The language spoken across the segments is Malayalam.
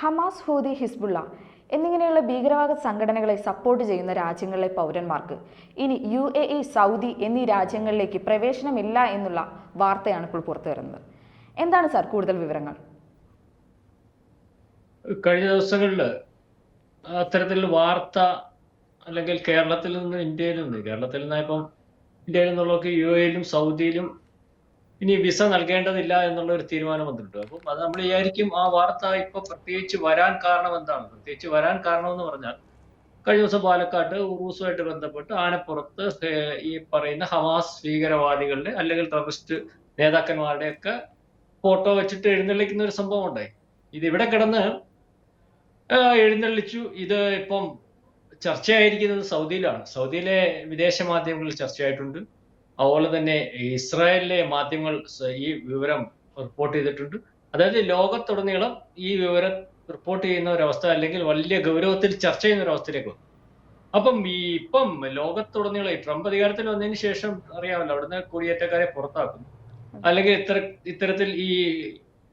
ഹമാസ് ഹൂതി ഹിസ്ബുള്ള എന്നിങ്ങനെയുള്ള ഭീകരവാദ സംഘടനകളെ സപ്പോർട്ട് ചെയ്യുന്ന രാജ്യങ്ങളിലെ പൗരന്മാർക്ക്. ഇനി യു എ ഇ സൗദി എന്നീ രാജ്യങ്ങളിലേക്ക് പ്രവേശനമില്ല എന്നുള്ള വാർത്തയാണ് ഇപ്പോൾ പുറത്തു വരുന്നത്. എന്താണ് സാർ കൂടുതൽ വിവരങ്ങൾ? കഴിഞ്ഞ ദിവസങ്ങളിൽ അത്തരത്തിലുള്ള വാർത്ത അല്ലെങ്കിൽ കേരളത്തിൽ നിന്ന് ഇന്ത്യയിൽ നിന്ന് കേരളത്തിൽ നിന്നായപ്പം ഇന്ത്യയിൽ നിന്നുള്ളവർക്ക് യു എയിലും സൗദിയിലും ഇനി വിസ നൽകേണ്ടതില്ല എന്നുള്ള ഒരു തീരുമാനം വന്നിട്ടുണ്ട്. അപ്പം അത് നമ്മൾ വിചാരിക്കും ആ വാർത്ത ഇപ്പൊ പ്രത്യേകിച്ച് വരാൻ കാരണം എന്താണ്? പ്രത്യേകിച്ച് വരാൻ കാരണം എന്ന് പറഞ്ഞാൽ കഴിഞ്ഞ ദിവസം പാലക്കാട്ട് ഉറൂസുമായിട്ട് ബന്ധപ്പെട്ട് ആനപ്പുറത്ത് ഈ പറയുന്ന ഹമാസ് ഭീകരവാദികളുടെ അല്ലെങ്കിൽ ടെററിസ്റ്റ് നേതാക്കന്മാരുടെ ഒക്കെ ഫോട്ടോ വെച്ചിട്ട് എഴുന്നള്ളിക്കുന്ന ഒരു സംഭവം ഉണ്ടായി. ഇത് ഇവിടെ കിടന്ന് എഴുന്നള്ളിച്ചു. ഇത് ഇപ്പം ചർച്ചയായിരിക്കുന്നത് സൗദിയിലാണ്. സൗദിയിലെ വിദേശ മാധ്യമങ്ങളിൽ ചർച്ചയായിട്ടുണ്ട്. അതുപോലെ തന്നെ ഇസ്രായേലിലെ മാധ്യമങ്ങൾ ഈ വിവരം റിപ്പോർട്ട് ചെയ്തിട്ടുണ്ട്. അതായത് ലോകത്തുടനീളം ഈ വിവരം റിപ്പോർട്ട് ചെയ്യുന്ന ഒരവസ്ഥ അല്ലെങ്കിൽ വലിയ ഗൗരവത്തിൽ ചർച്ച ചെയ്യുന്ന ഒരു അവസ്ഥയിലേക്ക് വന്നു. അപ്പം ഈ ഇപ്പം ലോകത്തുടനീളം ഈ ട്രംപ് അധികാരത്തിൽ വന്നതിന് ശേഷം അറിയാമല്ലോ അവിടുന്ന് കുടിയേറ്റക്കാരെ പുറത്താക്കുന്നു. അല്ലെങ്കിൽ ഇത്തര ഇത്തരത്തിൽ ഈ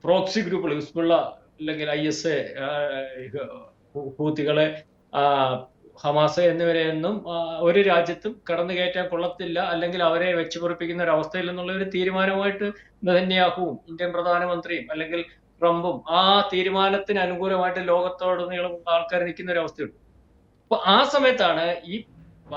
പ്രോക്സി ഗ്രൂപ്പുകൾ ഹിസ്ബുള്ള അല്ലെങ്കിൽ ഐ എസ് ഹൂത്തികളെ ആ, ഹമാസ് എന്നിവരെയൊന്നും ഒരു രാജ്യത്തും കടന്നു കയറ്റാൻ കൊള്ളത്തില്ല അല്ലെങ്കിൽ അവരെ വെച്ച് പൊറിപ്പിക്കുന്ന ഒരു അവസ്ഥയിൽ എന്നുള്ള ഒരു തീരുമാനമായിട്ട് നെതന്യാഹുവും ഇന്ത്യൻ പ്രധാനമന്ത്രിയും അല്ലെങ്കിൽ ട്രംപും ആ തീരുമാനത്തിന് അനുകൂലമായിട്ട് ലോകത്തോടുനീളം ആൾക്കാർ നിൽക്കുന്ന ഒരു അവസ്ഥയുണ്ട്. അപ്പൊ ആ സമയത്താണ് ഈ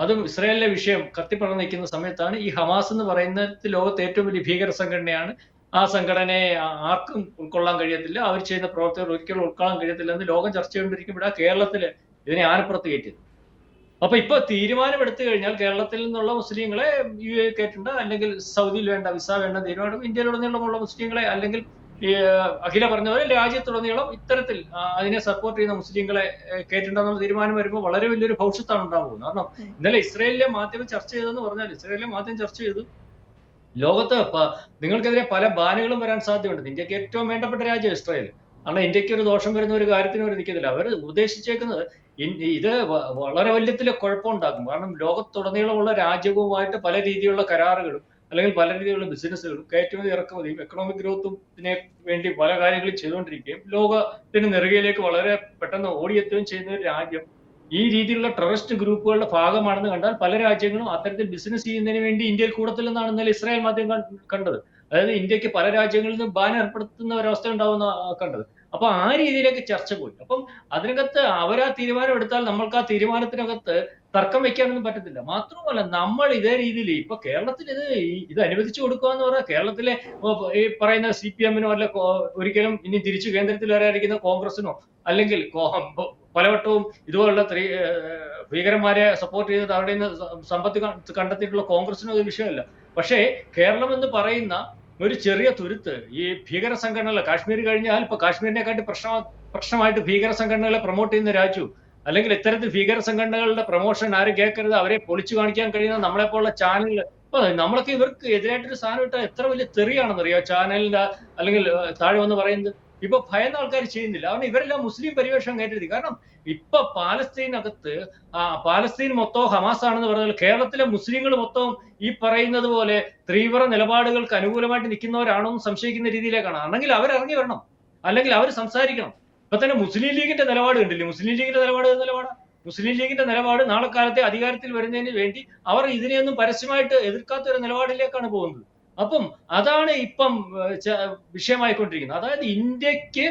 അതും ഇസ്രായേലിലെ വിഷയം കത്തിപ്പറന്ന് നിൽക്കുന്ന സമയത്താണ് ഈ ഹമാസ് എന്ന് പറയുന്നത് ലോകത്തെ ഏറ്റവും വലിയ ഭീകര സംഘടനയാണ്. ആ സംഘടനയെ ആർക്കും ഉൾക്കൊള്ളാൻ കഴിയത്തില്ല. അവർ ചെയ്യുന്ന പ്രവർത്തകർ ഒരിക്കലും ഉൾക്കൊള്ളാൻ കഴിയത്തില്ല എന്ന് ലോകം ചർച്ച ചെയ്തുകൊണ്ടിരിക്കുമ്പോഴാണ് കേരളത്തിൽ ഇതിനെ ആനപ്പുറത്ത് കയറ്റിയത്. അപ്പൊ ഇപ്പൊ തീരുമാനം എടുത്തു കഴിഞ്ഞാൽ കേരളത്തിൽ നിന്നുള്ള മുസ്ലിങ്ങളെ യു എ കയറ്റണ്ട അല്ലെങ്കിൽ സൗദിയിൽ വേണ്ട വിസ വേണ്ട തീരുമാനം ഇന്ത്യയിലുടനീളമുള്ള മുസ്ലിങ്ങളെ അല്ലെങ്കിൽ അഖില പറഞ്ഞ പോലെ രാജ്യത്തുടനീളം ഇത്തരത്തിൽ അതിനെ സപ്പോർട്ട് ചെയ്യുന്ന മുസ്ലിങ്ങളെ കയറ്റണ്ടെന്നുള്ള തീരുമാനം വരുമ്പോൾ വളരെ വലിയൊരു ഭവിഷ്യത്താണ് ഉണ്ടാകാൻ പോകുന്നത് കാരണം ഇന്നലെ ഇസ്രയേലിലെ മാധ്യമം ചർച്ച ചെയ്തെന്ന് പറഞ്ഞാൽ ഇസ്രയേലിലെ മാധ്യമം ചർച്ച ചെയ്തു. ലോകത്ത് നിങ്ങൾക്കെതിരെ പല ബാനുകളും വരാൻ സാധ്യതയുണ്ട്. ഇന്ത്യയ്ക്ക് ഏറ്റവും വേണ്ടപ്പെട്ട രാജ്യം ഇസ്രായേൽ. കാരണം ഇന്ത്യയ്ക്ക് ഒരു ദോഷം വരുന്ന ഒരു കാര്യത്തിന് അവർ നിൽക്കുന്നില്ല. അവർ ഉദ്ദേശിച്ചേക്കുന്നത് ഇത് വളരെ വലിയത്തിലെ കുഴപ്പമുണ്ടാക്കും. കാരണം ലോകത്തുടനീളമുള്ള രാജ്യവുമായിട്ട് പല രീതിയിലുള്ള കരാറുകളും അല്ലെങ്കിൽ പല രീതിയിലുള്ള ബിസിനസ്സുകളും കയറ്റുമതി ഇറക്കുമതിയും എക്കണോമിക് ഗ്രോത്തും വേണ്ടി പല കാര്യങ്ങളും ചെയ്തുകൊണ്ടിരിക്കുകയും ലോകത്തിന് നെറുകയിലേക്ക് വളരെ പെട്ടെന്ന് ഓടിയെത്തുകയും ചെയ്യുന്ന ഒരു രാജ്യം ഈ രീതിയിലുള്ള ടെററിസ്റ്റ് ഗ്രൂപ്പുകളുടെ ഭാഗമാണെന്ന് കണ്ടാൽ പല രാജ്യങ്ങളും അത്തരത്തിൽ ബിസിനസ് ചെയ്യുന്നതിന് വേണ്ടി ഇന്ത്യയിൽ കൂടത്തില്ലെന്നാണ് ഇന്നലെ ഇസ്രായേൽ മാധ്യമം കണ്ടത്. അതായത് ഇന്ത്യയ്ക്ക് പല രാജ്യങ്ങളിൽ നിന്നും ബാൻ ഏർപ്പെടുത്തുന്ന ഒരവസ്ഥ ഉണ്ടാവുന്ന കണ്ടത്. അപ്പൊ ആ രീതിയിലേക്ക് ചർച്ച പോയി. അപ്പം അതിനകത്ത് അവരാ തീരുമാനം എടുത്താൽ നമ്മൾക്ക് ആ തീരുമാനത്തിനകത്ത് തർക്കം വെക്കാനൊന്നും പറ്റത്തില്ല. മാത്രമല്ല നമ്മൾ ഇതേ രീതിയിൽ ഇപ്പൊ കേരളത്തിൽ ഇത് ഇത് അനുവദിച്ചു കൊടുക്കുക എന്ന് പറഞ്ഞാൽ കേരളത്തിലെ ഈ പറയുന്ന സി പി എമ്മിനോ അല്ല ഒരിക്കലും ഇനി തിരിച്ചു കേന്ദ്രത്തിൽ വരാതിരിക്കുന്ന കോൺഗ്രസിനോ അല്ലെങ്കിൽ പലവട്ടവും ഇതുപോലുള്ള ഭീകരന്മാരെ സപ്പോർട്ട് ചെയ്ത് അവിടെ നിന്ന് സമ്പത്ത് കണ്ടെത്തിയിട്ടുള്ള കോൺഗ്രസിനോ ഒരു വിഷയമല്ല. പക്ഷേ കേരളം എന്ന് പറയുന്ന ഒരു ചെറിയ തുരുത്ത്. ഈ ഭീകര സംഘടനകൾ കാശ്മീർ കഴിഞ്ഞാൽ ഇപ്പൊ കാശ്മീരിനെക്കാട്ടി പ്രശ്ന പ്രശ്നമായിട്ട് ഭീകര സംഘടനകളെ പ്രൊമോട്ട് ചെയ്യുന്ന രാജു. അല്ലെങ്കിൽ ഇത്തരത്തിൽ ഭീകര സംഘടനകളുടെ പ്രൊമോഷൻ ആരും കേൾക്കരുത്. അവരെ പൊളിച്ചു കാണിക്കാൻ കഴിയുന്ന നമ്മളെ പോലുള്ള ചാനലുകൾ ഇപ്പൊ നമ്മളൊക്കെ ഇവർക്ക് എതിരായിട്ടൊരു സാധനം ഇട്ടാൽ എത്ര വലിയ തെറിയാണെന്നറിയോ? ചാനലിന്റെ അല്ലെങ്കിൽ താഴെ വന്ന് പറയുന്നത്. ഇപ്പൊ ഭയന്ന ആൾക്കാർ ചെയ്യുന്നില്ല. കാരണം ഇവരെല്ലാം മുസ്ലിം പരിവേഷം കയറ്റരുത് കാരണം ഇപ്പൊ പാലസ്തീനകത്ത് ആ പാലസ്തീൻ മൊത്തം ഹമാസ് ആണെന്ന് പറഞ്ഞാൽ കേരളത്തിലെ മുസ്ലിങ്ങൾ മൊത്തം ഈ പറയുന്നത് പോലെ തീവ്ര നിലപാടുകൾക്ക് അനുകൂലമായിട്ട് നിൽക്കുന്നവരാണോ എന്ന് സംശയിക്കുന്ന രീതിയിലേക്കാണ് അല്ലെങ്കിൽ അവർ ഇറങ്ങി വരണം. അല്ലെങ്കിൽ അവർ സംസാരിക്കണം. ഇപ്പൊ തന്നെ മുസ്ലിം ലീഗിന്റെ നിലപാട് കണ്ടില്ലേ? മുസ്ലിം ലീഗിന്റെ നിലപാട് നിലപാടാണ് മുസ്ലിം ലീഗിന്റെ നിലപാട് നാളെ കാലത്തെ അധികാരത്തിൽ വരുന്നതിന് വേണ്ടി അവർ ഇതിനെയൊന്നും പരസ്യമായിട്ട് എതിർക്കാത്ത ഒരു നിലപാടിലേക്കാണ് പോകുന്നത്. അപ്പം അതാണ് ഇപ്പം വിഷയമായിക്കൊണ്ടിരിക്കുന്നത്. അതായത് ഇന്ത്യയ്ക്ക്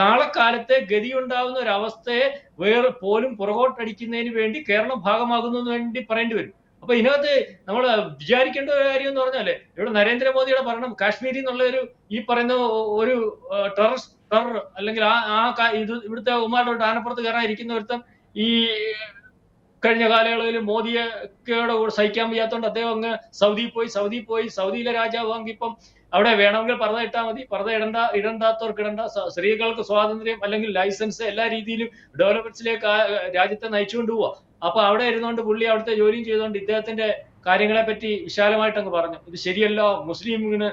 നാളെ കാലത്തെ ഗതിയുണ്ടാവുന്ന ഒരു അവസ്ഥയെ വേറെ പോലും പുറകോട്ടടിക്കുന്നതിന് വേണ്ടി കേരളം ഭാഗമാകുന്നതിന് വേണ്ടി പറയേണ്ടി വരും. അപ്പൊ ഇതിനകത്ത് നമ്മൾ വിചാരിക്കേണ്ട ഒരു കാര്യം എന്ന് പറഞ്ഞാൽ ഇവിടെ നരേന്ദ്രമോദിയുടെ ഭരണം കാശ്മീരിൽ എന്നുള്ള ഒരു ഈ പറയുന്ന ഒരു ടെറർ ടെറർ അല്ലെങ്കിൽ ആ ആ ഇത് ഇവിടുത്തെ ഉമ്മാരുടെ ആനപ്പുറത്ത് കയറാൻ ഇരിക്കുന്ന ഒരുത്തൻ ഈ കഴിഞ്ഞ കാലയളവിൽ മോദിയെ സഹിക്കാൻ വയ്യാത്തതുകൊണ്ട് അദ്ദേഹം അങ്ങ് സൗദിയിൽ പോയി സൗദിയിൽ പോയി സൗദിയിലെ രാജാവ് ഇപ്പം അവിടെ വേണമെങ്കിൽ പറഞ്ഞ ഇട്ടാൽ മതി പറഞ്ഞ ഇടണ്ട ഇടണ്ടാത്തവർക്ക് ഇടണ്ട സ്ത്രീകൾക്ക് സ്വാതന്ത്ര്യം അല്ലെങ്കിൽ ലൈസൻസ് എല്ലാ രീതിയിലും ഡെവലപ്മെന്റ്സിലേക്ക് രാജ്യത്തെ നയിച്ചുകൊണ്ട് പോവാ. അപ്പൊ അവിടെ ഇരുന്നുകൊണ്ട് പുള്ളി അവിടുത്തെ ജോലിയും ചെയ്തുകൊണ്ട് ഇദ്ദേഹത്തിന്റെ കാര്യങ്ങളെ പറ്റി വിശാലമായിട്ട് അങ്ങ് പറഞ്ഞു. ഇത് ശരിയല്ല മുസ്ലിമിന്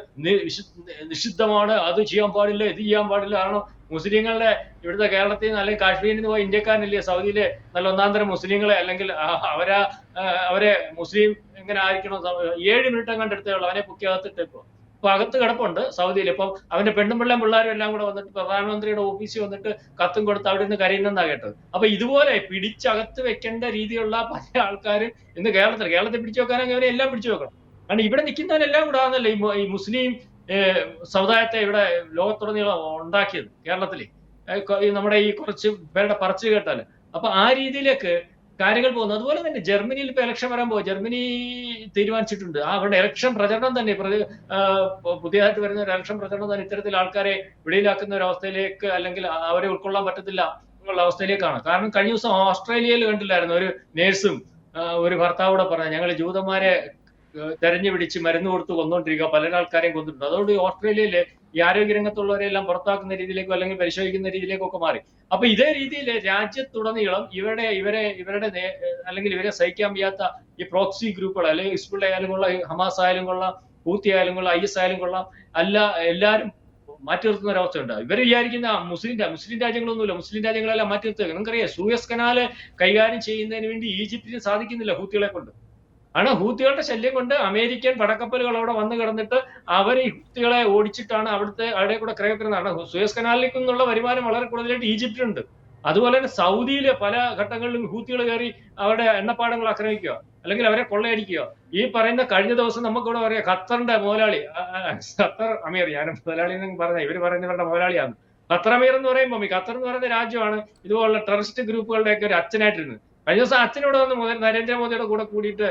നിഷിദ്ധമാണ് അത് ചെയ്യാൻ പാടില്ല ഇത് ചെയ്യാൻ പാടില്ല ആണോ? മുസ്ലിങ്ങളുടെ ഇവിടുത്തെ കേരളത്തിൽ നിന്ന് അല്ലെങ്കിൽ കാശ്മീരിൽ നിന്ന് പോയി ഇന്ത്യക്കാരനല്ലേ സൗദിയിലെ നല്ല ഒന്നാം തരം മുസ്ലിങ്ങളെ അല്ലെങ്കിൽ അവരാ അവരെ മുസ്ലിം എങ്ങനെ ആയിരിക്കണം? ഏഴ് മിനിറ്റ് കണ്ടെടുത്തേ ഉള്ളൂ അവനെ പൊക്കിയകത്തിട്ടേക്കോ ഇപ്പൊ. അകത്ത് കിടപ്പുണ്ട് സൗദിയിൽ. ഇപ്പം അവന്റെ പെണ്ണും പിള്ളേം പിള്ളേരും എല്ലാം കൂടെ വന്നിട്ട് പ്രധാനമന്ത്രിയുടെ ഓഫീസിൽ വന്നിട്ട് കത്തും കൊടുത്ത് അവിടെ നിന്ന് കരയുന്നെന്നാ കേട്ടത്. അപ്പൊ ഇതുപോലെ പിടിച്ചകത്ത് വെക്കേണ്ട രീതിയിലുള്ള പല ആൾക്കാർ ഇന്ന് കേരളത്തിൽ കേരളത്തിൽ പിടിച്ചു വെക്കാനെങ്കിൽ അവരെ എല്ലാം പിടിച്ചു വെക്കണം. കാരണം ഇവിടെ നിൽക്കുന്നവരെല്ലാം കൂടെ ആണെന്നല്ലേ ഈ മുസ്ലിം സമുദായത്തെ ഇവിടെ ലോകത്തുടനീളം ഉണ്ടാക്കിയത് കേരളത്തിൽ നമ്മുടെ ഈ കുറച്ച് പേരുടെ പറച്ചു കേട്ടാൽ. അപ്പൊ ആ രീതിയിലേക്ക് കാര്യങ്ങൾ പോകുന്നു. അതുപോലെ തന്നെ ജർമ്മനിയിൽ ഇപ്പൊ ഇലക്ഷൻ വരാൻ പോകും ജർമ്മനി തീരുമാനിച്ചിട്ടുണ്ട്. ആ അവരുടെ ഇലക്ഷൻ പ്രചരണം തന്നെ പുതിയതായിട്ട് വരുന്ന ഒരു ഇലക്ഷൻ പ്രചരണം തന്നെ ഇത്തരത്തിൽ ആൾക്കാരെ വെളിയിലാക്കുന്ന ഒരു അവസ്ഥയിലേക്ക് അല്ലെങ്കിൽ അവരെ ഉൾക്കൊള്ളാൻ പറ്റത്തില്ല എന്നുള്ള അവസ്ഥയിലേക്കാണ്. കാരണം കഴിഞ്ഞ ദിവസം ഓസ്ട്രേലിയയിൽ കണ്ടില്ലായിരുന്നു ഒരു നേഴ്സും ഒരു ഭർത്താവൂടെ പറഞ്ഞു ഞങ്ങൾ ജൂതന്മാരെ തെരഞ്ഞു പിടിച്ച് മരുന്ന് കൊടുത്ത് കൊന്നുകൊണ്ടിരിക്കുക പല ആൾക്കാരെയും കൊന്നിട്ടുണ്ട്. അതുകൊണ്ട് ഈ ഓസ്ട്രേലിയയിലെ ഈ എല്ലാം പുറത്താക്കുന്ന രീതിയിലേക്കോ അല്ലെങ്കിൽ പരിശോധിക്കുന്ന രീതിയിലേക്കൊക്കെ മാറി. അപ്പൊ ഇതേ രീതിയിൽ രാജ്യത്തുടനീളം ഇവരുടെ ഇവരെ ഇവരുടെ അല്ലെങ്കിൽ ഇവരെ സഹിക്കാൻ വയ്യാത്ത ഈ പ്രോക്സി ഗ്രൂപ്പുകൾ അല്ലെങ്കിൽ ഹിസ്ബുള്ള ആയാലും കൊള്ളാം ഹമാസ് ആയാലും കൊള്ളാം ഹൂത്തി ആയാലും കൊള്ളാം ഐ എസ് ആയാലും കൊള്ളാം അല്ല എല്ലാവരും മാറ്റി നിർത്തുന്ന ഒരവസ്ഥ അവസ്ഥയുണ്ട് ഇവർ വിചാരിക്കുന്ന മുസ്ലിം മുസ്ലിം രാജ്യങ്ങളൊന്നുമില്ല. മുസ്ലിം രാജ്യങ്ങളെല്ലാം മാറ്റി നിർത്തുക. നിങ്ങൾക്കറിയാം സൂയസ് കനാല് കൈകാര്യം ചെയ്യുന്നതിന് വേണ്ടി ഈജിപ്തിന് സാധിക്കുന്നില്ല ഹൂത്തികളെ കൊണ്ട്. ആണ് ഹൂത്തികളുടെ ശല്യം കൊണ്ട് അമേരിക്കൻ പടക്കപ്പലുകൾ അവിടെ വന്നു കിടന്നിട്ട് അവർ ഈ ഹൂത്തികളെ ഓടിച്ചിട്ടാണ് അവിടുത്തെ അവിടെ കൂടെ ക്രയപ്പെടുന്നതാണ് സുയസ് കനാലിൽ നിന്നുള്ള വരുമാനം വളരെ കൂടുതലായിട്ട് ഈജിപ്തിലുണ്ട് അതുപോലെ തന്നെ സൗദിയിലെ പല ഘട്ടങ്ങളിലും ഹൂത്തികൾ കയറി അവരുടെ എണ്ണപ്പാടങ്ങൾ ആക്രമിക്കുക അല്ലെങ്കിൽ അവരെ കൊള്ളയടിക്കുക. ഈ പറയുന്ന കഴിഞ്ഞ ദിവസം നമുക്കിവിടെ പറയാം ഖത്തറിന്റെ മുതലാളി ഖത്തർ അമീർ ഞാൻ മുതലാളി എന്ന് പറഞ്ഞ ഇവർ പറയുന്നവരുടെ മുതലാളിയാണ്. ഖത്തർ അമീർ എന്ന് പറയുമ്പോൾ ഖത്തർ എന്ന് പറയുന്ന രാജ്യമാണ് ഇതുപോലുള്ള ടെററിസ്റ്റ് ഗ്രൂപ്പുകളുടെയൊക്കെ ഒരു അച്ഛനായിട്ടിരുന്നത്. കഴിഞ്ഞ ദിവസം അച്ഛനോട് വന്ന് നരേന്ദ്രമോദിയുടെ കൂടെ കൂടിയിട്ട്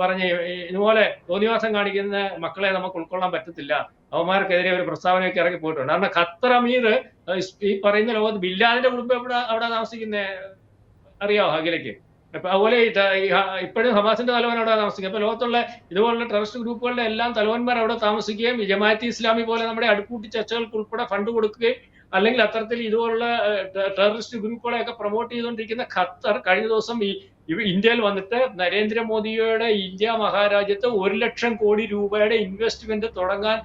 പറഞ്ഞ് ഇതുപോലെ തോന്നിവാസം കാണിക്കുന്ന മക്കളെ നമുക്ക് ഉൾക്കൊള്ളാൻ പറ്റത്തില്ല. അവന്മാർക്കെതിരെ ഒരു പ്രസ്താവനയൊക്കെ ഇറങ്ങി പോയിട്ടുണ്ട്. കാരണം ഖത്തർ അമീർ ഈ പറയുന്ന ലോകത്ത് ബില്ലാദിന്റെ കുടുംബം എവിടെ അവിടെ താമസിക്കുന്ന? അറിയാവോ അഖിലയ്ക്ക്? അപ്പൊ അതുപോലെ ഇപ്പോഴും ഹമാസിന്റെ തലവൻ അവിടെ താമസിക്കുക അപ്പൊ ലോകത്തുള്ള ഇതുപോലുള്ള ടെററിസ്റ്റ് ഗ്രൂപ്പുകളുടെ എല്ലാം തലവന്മാർ അവിടെ താമസിക്കുകയും ജമാഅത്ത് ഇസ്ലാമി പോലെ നമ്മുടെ അടുക്കൂട്ടി ചർച്ചകൾക്ക് ഉൾപ്പെടെ ഫണ്ട് കൊടുക്കുകയും അല്ലെങ്കിൽ അത്തരത്തിൽ ഇതുപോലുള്ള ടെററിസ്റ്റ് ഗ്രൂപ്പുകളെയൊക്കെ പ്രൊമോട്ട് ചെയ്തുകൊണ്ടിരിക്കുന്ന ഖത്തർ കഴിഞ്ഞ ദിവസം ഈ ഇന്ത്യയിൽ വന്നിട്ട് നരേന്ദ്രമോദിയുടെ ഇന്ത്യ മഹാരാജ്യത്ത് ഒരു ലക്ഷം കോടി രൂപയുടെ ഇൻവെസ്റ്റ്മെന്റ് തുടങ്ങാൻ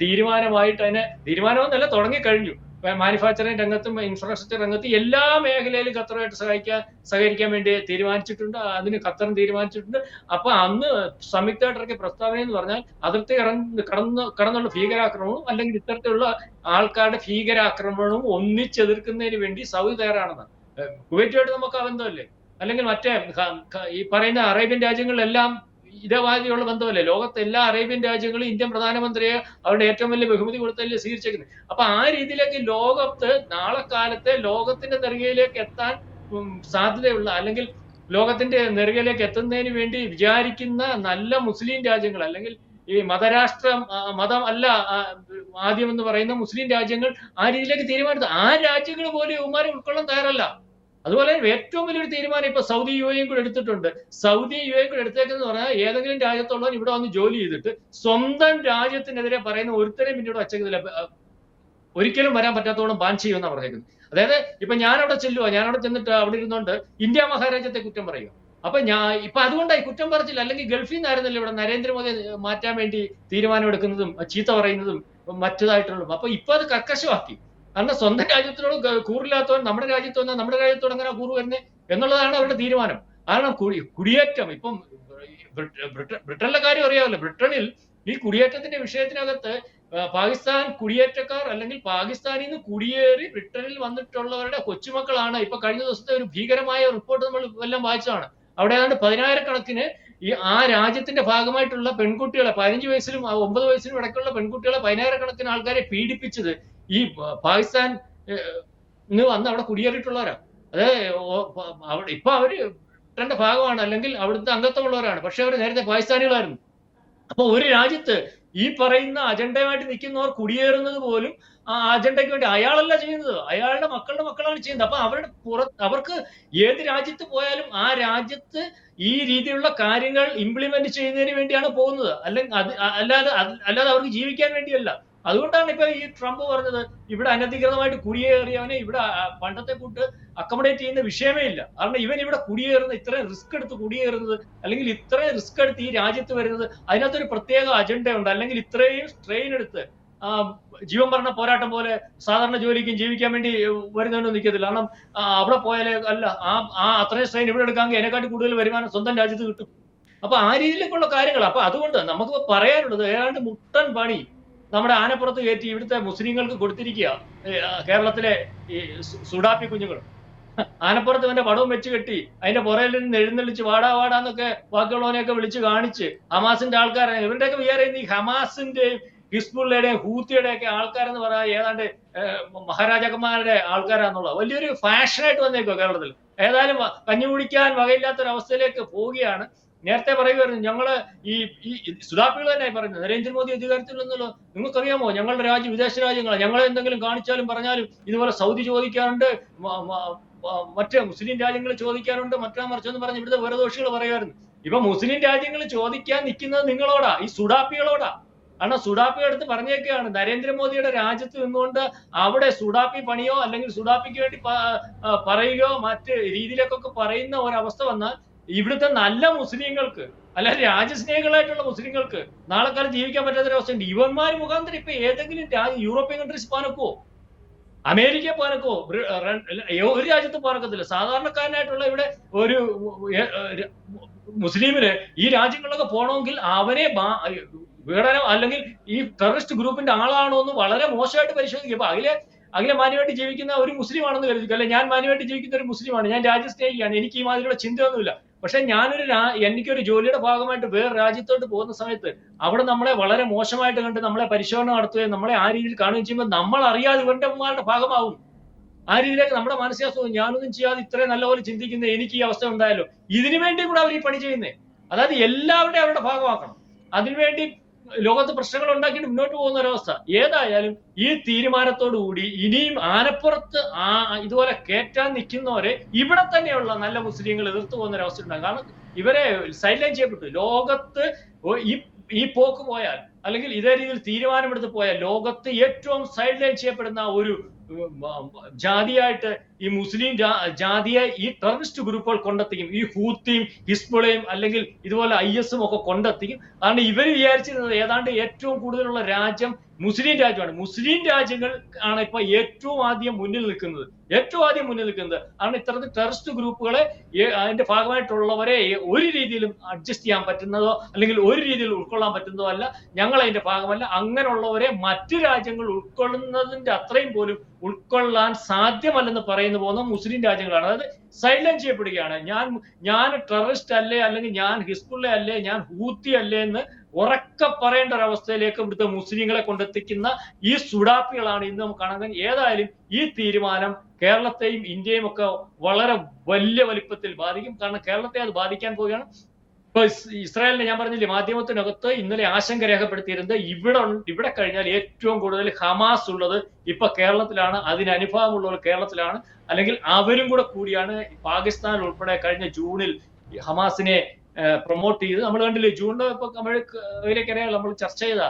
തീരുമാനമായിട്ട് അതിനെ തീരുമാനമൊന്നല്ല തുടങ്ങിക്കഴിഞ്ഞു. മാനുഫാക്ചറിംഗ് രംഗത്തും ഇൻഫ്രാസ്ട്രക്ചർ രംഗത്തും എല്ലാ മേഖലയിലും ഖത്തറുമായിട്ട് സഹായിക്കാൻ സഹകരിക്കാൻ വേണ്ടി തീരുമാനിച്ചിട്ടുണ്ട്. അതിന് ഖത്തറും തീരുമാനിച്ചിട്ടുണ്ട്. അപ്പൊ അന്ന് സംയുക്തമായിട്ട് ഇറക്കിയ പ്രസ്താവന എന്ന് പറഞ്ഞാൽ അതിർത്തി കടന്ന് കടന്ന് കടന്നുള്ള ഭീകരാക്രമണവും അല്ലെങ്കിൽ ഇത്തരത്തിലുള്ള ആൾക്കാരുടെ ഭീകരാക്രമണവും ഒന്നിച്ചെതിർക്കുന്നതിന് വേണ്ടി സൗദി തയ്യാറാണെന്ന് കുവൈറ്റുമായിട്ട് നമുക്ക് ആ ബന്ധമല്ലേ? അല്ലെങ്കിൽ മറ്റേ ഈ പറയുന്ന അറേബ്യൻ രാജ്യങ്ങളിലെല്ലാം ഇതവാദിയുള്ള ബന്ധമല്ലേ? ലോകത്തെ എല്ലാ അറേബ്യൻ രാജ്യങ്ങളും ഇന്ത്യൻ പ്രധാനമന്ത്രിയെ അവരുടെ ഏറ്റവും വലിയ ബഹുമതി കൊടുത്തല്ലേ സ്വീകരിച്ചേക്കുന്നത്. അപ്പൊ ആ രീതിയിലേക്ക് ലോകത്ത് നാളെ കാലത്തെ ലോകത്തിന്റെ നെറുകയിലേക്ക് എത്താൻ സാധ്യതയുള്ള അല്ലെങ്കിൽ ലോകത്തിന്റെ നെറുകയിലേക്ക് എത്തുന്നതിന് വേണ്ടി വിചാരിക്കുന്ന നല്ല മുസ്ലിം രാജ്യങ്ങൾ അല്ലെങ്കിൽ ഈ മതരാഷ്ട്ര മതം അല്ല ആദ്യം എന്ന് പറയുന്ന മുസ്ലിം രാജ്യങ്ങൾ ആ രീതിയിലേക്ക് തീരുമാനിച്ചു ആ രാജ്യങ്ങൾ പോലും ഇവന്മാരെ ഉൾക്കൊള്ളാൻ തയ്യാറല്ല. അതുപോലെ ഏറ്റവും വലിയൊരു തീരുമാനം ഇപ്പൊ സൗദി യു എയും കൂടെ എടുത്തിട്ടുണ്ട്. സൗദി യു എയും കൂടെ എടുത്തേക്കെന്ന് പറഞ്ഞാൽ ഏതെങ്കിലും രാജ്യത്തുള്ളവൻ ഇവിടെ വന്ന് ജോലി ചെയ്തിട്ട് സ്വന്തം രാജ്യത്തിനെതിരെ പറയുന്ന ഒരുത്തരെയും പിന്നീട് വച്ചേക്കുന്നില്ല ഒരിക്കലും വരാൻ പറ്റാത്തോളം ബാൻ ചെയ്യുമെന്നാണ് പറഞ്ഞേക്കുന്നത്. അതായത് ഇപ്പൊ ഞാൻ അവിടെ ചെല്ലുക അവിടെ ചെന്നിട്ട് അവിടെ ഇരുന്നുകൊണ്ട് ഇന്ത്യ മഹാരാജ്യത്തെ കുറ്റം പറയുക അപ്പൊ ഞാൻ ഇപ്പൊ അതുകൊണ്ടായി കുറ്റം പറച്ചില്ല അല്ലെങ്കിൽ ഗൾഫിൽ നിന്നായിരുന്നല്ലോ ഇവിടെ നരേന്ദ്രമോദി മാറ്റാൻ വേണ്ടി തീരുമാനമെടുക്കുന്നതും ചീത്ത പറയുന്നതും മറ്റേതായിട്ടുള്ളതും. അപ്പൊ ഇപ്പൊ അത് കർക്കശമാക്കി. കാരണം സ്വന്തം രാജ്യത്തിനോട് കൂറില്ലാത്തവൻ നമ്മുടെ രാജ്യത്ത് വന്നാൽ നമ്മുടെ രാജ്യത്തോട് എങ്ങനെ കൂറ് വരുന്നത് എന്നുള്ളതാണ് അവരുടെ തീരുമാനം. കാരണം കുടിയേറ്റം. ഇപ്പം ബ്രിട്ട- ബ്രിട്ട- ബ്രിട്ടനിലെ കാര്യം അറിയാമല്ലോ. ബ്രിട്ടനിൽ ഈ കുടിയേറ്റത്തിന്റെ വിഷയത്തിനകത്ത് പാകിസ്ഥാൻ കുടിയേറ്റക്കാർ അല്ലെങ്കിൽ പാകിസ്ഥാനിൽ നിന്ന് കുടിയേറി ബ്രിട്ടനിൽ വന്നിട്ടുള്ളവരുടെ കൊച്ചുമക്കളാണ്. ഇപ്പൊ കഴിഞ്ഞ ദിവസത്തെ ഒരു ഭീകരമായ റിപ്പോർട്ട് നമ്മൾ എല്ലാം വായിച്ചതാണ്. അവിടെ ഏതാണ്ട് പതിനായിരക്കണക്കിന് ഈ ആ രാജ്യത്തിന്റെ ഭാഗമായിട്ടുള്ള പെൺകുട്ടികളെ പതിനഞ്ച് വയസ്സിലും ഒമ്പത് വയസ്സിലും ഇടയ്ക്കുള്ള പെൺകുട്ടികളെ പതിനായിരക്കണക്കിന് ആൾക്കാരെ പീഡിപ്പിച്ചത് ഈ പാകിസ്ഥാൻ വന്ന് അവിടെ കുടിയേറിയിട്ടുള്ളവരാ. അതായത് അവിടെ ഇപ്പൊ അവർ ബ്രിട്ടന്റെ ഭാഗമാണ്. അല്ലെങ്കിൽ അവിടുത്തെ അംഗത്വമുള്ളവരാണ്. പക്ഷെ അവർ നേരത്തെ പാകിസ്ഥാനികളായിരുന്നു. അപ്പൊ ഒരു രാജ്യത്ത് ഈ പറയുന്ന അജണ്ടയുമായിട്ട് നിൽക്കുന്നവർ കുടിയേറുന്നത് പോലും ആ അജണ്ടയ്ക്ക് വേണ്ടി അയാളല്ല ചെയ്യുന്നത്. അയാളുടെ മക്കളുടെ മക്കളാണ് ചെയ്യുന്നത്. അപ്പൊ അവരുടെ പുറത്ത് അവർക്ക് ഏത് രാജ്യത്ത് പോയാലും ആ രാജ്യത്ത് ഈ രീതിയിലുള്ള കാര്യങ്ങൾ ഇംപ്ലിമെന്റ് ചെയ്യുന്നതിന് വേണ്ടിയാണ് പോകുന്നത്. അല്ലെങ്കിൽ അത് അല്ലാതെ അല്ലാതെ അവർക്ക് ജീവിക്കാൻ വേണ്ടിയല്ല. അതുകൊണ്ടാണ് ഇപ്പൊ ഈ ട്രംപ് പറഞ്ഞത് ഇവിടെ അനധികൃതമായിട്ട് കുടിയേറിയവനെ ഇവിടെ പണ്ടത്തെ കൂട്ട് അക്കോമഡേറ്റ് ചെയ്യുന്ന വിഷയമേ ഇല്ല. കാരണം ഇവൻ ഇവിടെ കുടിയേറുന്ന ഇത്രയും റിസ്ക് എടുത്ത് കുടിയേറുന്നത് അല്ലെങ്കിൽ ഇത്രയും റിസ്ക് എടുത്ത് ഈ രാജ്യത്ത് വരുന്നത് അതിനകത്തൊരു പ്രത്യേക അജണ്ടയുണ്ട് അല്ലെങ്കിൽ ഇത്രയും സ്ട്രെയിൻ എടുത്ത് ജീവൻ മരണ പോരാട്ടം പോലെ സാധാരണ ജോലിക്കും ജീവിക്കാൻ വേണ്ടി വരുന്നവനൊന്നും നിൽക്കത്തില്ല. കാരണം അവിടെ പോയാലേ അല്ല ആ ആ അത്രയും സ്ട്രെയിൻ ഇവിടെ എടുക്കാമെങ്കിൽ എന്നെക്കാട്ടി കൂടുതൽ വരുമാനം സ്വന്തം രാജ്യത്ത് കിട്ടും. അപ്പൊ ആ രീതിയിലേക്കുള്ള കാര്യങ്ങൾ അപ്പൊ അതുകൊണ്ട് നമുക്ക് പറയാനുള്ളത് ഏതാണ്ട് മുട്ടൻ പണി നമ്മുടെ ആനപ്പുറത്ത് കയറ്റി ഇവിടുത്തെ മുസ്ലിങ്ങൾക്ക് കൊടുത്തിരിക്കുക. കേരളത്തിലെ ഈ സുഡാപ്പി കുഞ്ഞുങ്ങൾ. ആനപ്പുറത്ത് ഇവന്റെ പടവും വെച്ച് കെട്ടി അതിന്റെ പുറയിൽ നിന്ന് എഴുന്നള്ളിച്ച് വാടാ വാടാന്നൊക്കെ ബാക്കിയുള്ളവനെയൊക്കെ വിളിച്ച് കാണിച്ച് ഹമാസിന്റെ ആൾക്കാരെ ഇവരുടെയൊക്കെ വിചാരം ഈ ഹമാസിന്റെയും ഹിസ്ബുള്ളയുടെയും ഹൂത്തിയുടെയൊക്കെ ആൾക്കാരെന്ന് പറയാൻ ഏതാണ്ട് മഹാരാജാക്കന്മാരുടെ ആൾക്കാരാന്നുള്ള വലിയൊരു ഫാഷനായിട്ട് വന്നേക്കോ കേരളത്തിൽ. ഏതായാലും കഞ്ഞി കുടിക്കാൻ വകയില്ലാത്തൊരവസ്ഥയിലേക്ക് പോവുകയാണ്. നേരത്തെ പറയുമായിരുന്നു ഞങ്ങൾ ഈ ഈ സുതാപ്പികൾ തന്നെ പറയുന്നത്. നരേന്ദ്രമോദി അധികാരത്തിൽ നിന്നല്ലോ നിങ്ങൾക്കറിയാമോ? ഞങ്ങളുടെ രാജ്യം വിദേശ രാജ്യങ്ങളാണ്. ഞങ്ങളെ എന്തെങ്കിലും കാണിച്ചാലും പറഞ്ഞാലും ഇതുപോലെ സൗദി ചോദിക്കാറുണ്ട് മറ്റ് മുസ്ലിം രാജ്യങ്ങൾ ചോദിക്കാറുണ്ട് മറ്റാ മറിച്ചെന്ന് പറഞ്ഞ് ഇവിടുത്തെ വെറുദോഷികൾ പറയുമായിരുന്നു. ഇപ്പൊ മുസ്ലിം രാജ്യങ്ങൾ ചോദിക്കാൻ നിൽക്കുന്നത് നിങ്ങളോടാ ഈ സുഡാപ്പികളോടാ. കാരണം സുഡാപ്പി എടുത്ത് പറഞ്ഞേക്കുകയാണ് നരേന്ദ്രമോദിയുടെ രാജ്യത്ത് നിന്നുകൊണ്ട് അവിടെ സുഡാപ്പി പണിയോ അല്ലെങ്കിൽ സുഡാപ്പിക്ക് വേണ്ടി പറയുകയോ മറ്റ് രീതിയിലേക്കൊക്കെ പറയുന്ന ഒരവസ്ഥ വന്നാൽ ഇവിടുത്തെ നല്ല മുസ്ലിങ്ങൾക്ക് അല്ലാതെ രാജ്യസ്നേഹികളായിട്ടുള്ള മുസ്ലിങ്ങൾക്ക് നാളെ കാലം ജീവിക്കാൻ പറ്റാത്തൊരവസ്ഥയുണ്ട് ഇവന്മാർ മുഖാന്തരം ഇപ്പൊ ഏതെങ്കിലും രാജ്യം യൂറോപ്യൻ കൺട്രീസ് പാനക്കോ അമേരിക്ക പാനക്കോ ഒരു രാജ്യത്തും പാനക്കത്തില്ല. സാധാരണക്കാരനായിട്ടുള്ള ഇവിടെ ഒരു മുസ്ലിമിന് ഈ രാജ്യങ്ങളിലൊക്കെ പോകണമെങ്കിൽ അവനെ വിഘടനം അല്ലെങ്കിൽ ഈ ടെററിസ്റ്റ് ഗ്രൂപ്പിന്റെ ആളാണോ എന്ന് വളരെ മോശമായിട്ട് പരിശോധിക്കും അപ്പൊ അഖിലെ അഖിലെ മാന്യമായിട്ട് ജീവിക്കുന്ന ഒരു മുസ്ലിമാണെന്ന് കരുതിക്കും? അല്ലെ ഞാൻ മാന്യമായിട്ട് ജീവിക്കുന്ന ഒരു മുസ്ലിമാണ്. ഞാൻ രാജ്യസ്നേഹിയാണ്. എനിക്ക് ഈ മാതിരിയുള്ള ചിന്തയൊന്നുമില്ല. പക്ഷെ ഞാനൊരു എനിക്കൊരു ജോലിയുടെ ഭാഗമായിട്ട് വേറെ രാജ്യത്തോട്ട് പോകുന്ന സമയത്ത് അവിടെ നമ്മളെ വളരെ മോശമായിട്ട് കണ്ട് നമ്മളെ പരിശോധന നടത്തുകയും നമ്മളെ ആ രീതിയിൽ കാണുകയും ചെയ്യുമ്പോൾ നമ്മൾ അറിയാതെ ഇവന്റെ അമ്മമാരുടെ ഭാഗമാവും. ആ രീതിയിലേക്ക് നമ്മുടെ മാനസികാവസ്ഥ ഞാനൊന്നും ചെയ്യാതെ ഇത്രയും നല്ലപോലെ ചിന്തിക്കുന്ന എനിക്ക് ഈ അവസ്ഥ ഉണ്ടായല്ലോ ഇതിനു വേണ്ടി കൂടെ അവർ ഈ പണി ചെയ്യുന്നേ. അതായത് എല്ലാവരുടെയും അവരുടെ ഭാഗമാക്കണം. അതിനുവേണ്ടി ലോകത്ത് പ്രശ്നങ്ങൾ ഉണ്ടാക്കിയിട്ട് മുന്നോട്ട് പോകുന്ന ഒരവസ്ഥ. ഏതായാലും ഈ തീരുമാനത്തോടു കൂടി ഇനിയും ആനപ്പുറത്ത് ആ ഇതുപോലെ കയറ്റാൻ നിൽക്കുന്നവരെ ഇവിടെ തന്നെയുള്ള നല്ല മുസ്ലിങ്ങൾ എതിർത്ത് പോകുന്ന ഒരവസ്ഥ ഉണ്ടാകും. കാരണം ഇവരെ സൈലൈൻ ചെയ്യപ്പെട്ടു. ലോകത്ത് ഈ ഈ പോക്ക് പോയാൽ അല്ലെങ്കിൽ ഇതേ രീതിയിൽ തീരുമാനമെടുത്ത് പോയാൽ ലോകത്ത് ഏറ്റവും സൈഡ് ലൈൻ ചെയ്യപ്പെടുന്ന ഒരു ജാതിയായിട്ട് ഈ മുസ്ലിം ജാതിയെ ഈ ടെററിസ്റ്റ് ഗ്രൂപ്പുകൾ കൊണ്ടെത്തിക്കും. ഈ ഹൂത്തിയും ഹിസ്ബുളയും അല്ലെങ്കിൽ ഇതുപോലെ ഐ എസും ഒക്കെ കൊണ്ടെത്തിക്കും. കാരണം ഇവർ വിചാരിച്ചിരുന്നത് ഏതാണ്ട് ഏറ്റവും കൂടുതലുള്ള രാജ്യം മുസ്ലിം രാജ്യമാണ്. മുസ്ലിം രാജ്യങ്ങൾ ആണ് ഇപ്പൊ ഏറ്റവും ആദ്യം മുന്നിൽ നിൽക്കുന്നത്. ഏറ്റവും ആദ്യം മുന്നിൽ നിൽക്കുന്നത്. കാരണം ഇത്തരത്തിൽ ടെററിസ്റ്റ് ഗ്രൂപ്പുകളെ അതിന്റെ ഭാഗമായിട്ടുള്ളവരെ ഒരു രീതിയിലും അഡ്ജസ്റ്റ് ചെയ്യാൻ പറ്റുന്നതോ അല്ലെങ്കിൽ ഒരു രീതിയിൽ ഉൾക്കൊള്ളാൻ പറ്റുന്നതോ അല്ല. ഞങ്ങൾ അതിന്റെ ഭാഗമല്ല. അങ്ങനെയുള്ളവരെ മറ്റു രാജ്യങ്ങൾ ഉൾക്കൊള്ളുന്നതിന്റെ അത്രയും പോലും ഉൾക്കൊള്ളാൻ സാധ്യമല്ലെന്ന് പറയുന്നു പോകുന്ന മുസ്ലിം രാജ്യങ്ങളാണ്. അതായത് സൈലൻസ് ചെയ്യപ്പെടുകയാണ്. ഞാൻ ഞാൻ ടെററിസ്റ്റ് അല്ലേ അല്ലെങ്കിൽ ഞാൻ ഹിസ്ബുള്ള അല്ലേ ഞാൻ ഹൂത്തി അല്ലേ എന്ന് ഉറക്കെ പറയേണ്ട ഒരവസ്ഥയിലേക്ക് ഇവിടുത്തെ മുസ്ലിങ്ങളെ കൊണ്ടെത്തിക്കുന്ന ഈ സുഡാപ്പികളാണ് ഇന്ന് നമുക്ക് കാണാൻ. ഏതായാലും ഈ തീരുമാനം കേരളത്തെയും ഇന്ത്യയും ഒക്കെ വളരെ വലിയ വലിപ്പത്തിൽ ബാധിക്കും. കാരണം കേരളത്തെ അത് ബാധിക്കാൻ പോവുകയാണ്. ഇപ്പൊ ഇസ് ഇസ്രായേലിനെ ഞാൻ പറഞ്ഞില്ലേ മാധ്യമത്തിനകത്ത് ഇന്നലെ ആശങ്ക രേഖപ്പെടുത്തിയിരുന്നത് ഇവിടെ ഇവിടെ കഴിഞ്ഞാൽ ഏറ്റവും കൂടുതൽ ഹമാസ് ഉള്ളത് ഇപ്പൊ കേരളത്തിലാണ് അതിന് അനുഭവമുള്ളവർ കേരളത്തിലാണ് അല്ലെങ്കിൽ അവരും കൂടെ കൂടിയാണ് പാകിസ്ഥാൻ ഉൾപ്പെടെ കഴിഞ്ഞ ജൂണിൽ ഹമാസിനെ പ്രൊമോട്ട് ചെയ്ത്. നമ്മൾ കണ്ടില്ലേ ജൂണിൽ ഇപ്പൊ നമ്മൾ അതിലേക്ക് അറിയാമല്ലോ നമ്മൾ ചർച്ച ചെയ്ത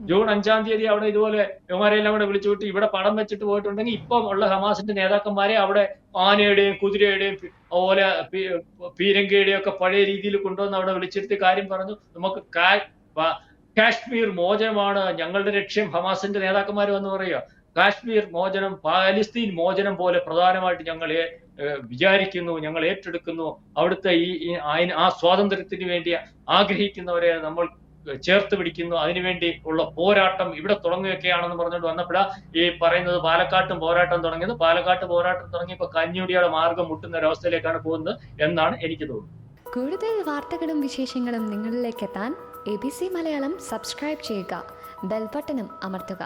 ജൂൺ അഞ്ചാം തീയതി അവിടെ ഇതുപോലെ ഇവന്മാരെല്ലാം കൂടെ വിളിച്ചു വിട്ട് ഇവിടെ പടം വെച്ചിട്ട് പോയിട്ടുണ്ടെങ്കിൽ ഇപ്പം ഉള്ള ഹമാസിന്റെ നേതാക്കന്മാരെ അവിടെ ആനയുടെയും കുതിരയുടെയും അതുപോലെ പീരങ്കയുടെയും ഒക്കെ പഴയ രീതിയിൽ കൊണ്ടുവന്ന് അവിടെ വിളിച്ചിരുത്തി കാര്യം പറഞ്ഞു. നമുക്ക് കാശ്മീർ മോചനമാണ് ഞങ്ങളുടെ ലക്ഷ്യം ഹമാസിന്റെ നേതാക്കന്മാർ വന്ന് പറയുക. കാശ്മീർ മോചനം പാലസ്തീൻ മോചനം പോലെ പ്രധാനമായിട്ട് ഞങ്ങൾ ഏ- വിചാരിക്കുന്നു ഞങ്ങൾ ഏറ്റെടുക്കുന്നു. അവിടുത്തെ ഈ ആ സ്വാതന്ത്ര്യത്തിന് വേണ്ടി ആഗ്രഹിക്കുന്നവരെ നമ്മൾ ചേർത്ത് പിടിക്കുന്നു. അതിനുവേണ്ടി ഉള്ള പോരാട്ടം ഇവിടെ തുടങ്ങുകയൊക്കെയാണെന്ന് പറഞ്ഞുകൊണ്ട് വന്നപ്പോഴാ ഈ പറയുന്നത് പാലക്കാട്ടും പോരാട്ടം തുടങ്ങിയത്. പാലക്കാട്ട് പോരാട്ടം തുടങ്ങിയപ്പോൾ കഞ്ഞുടിയുടെ മാർഗം മുട്ടുന്ന ഒരവസ്ഥയിലേക്കാണ് പോകുന്നത് എന്നാണ് എനിക്ക് തോന്നുന്നത്. കൂടുതൽ വാർത്തകളും വിശേഷങ്ങളും നിങ്ങളിലേക്ക് എത്താൻ A B C Malayalam subscribe ചെയ്യുക. ബെൽബട്ടനും അമർത്തുക.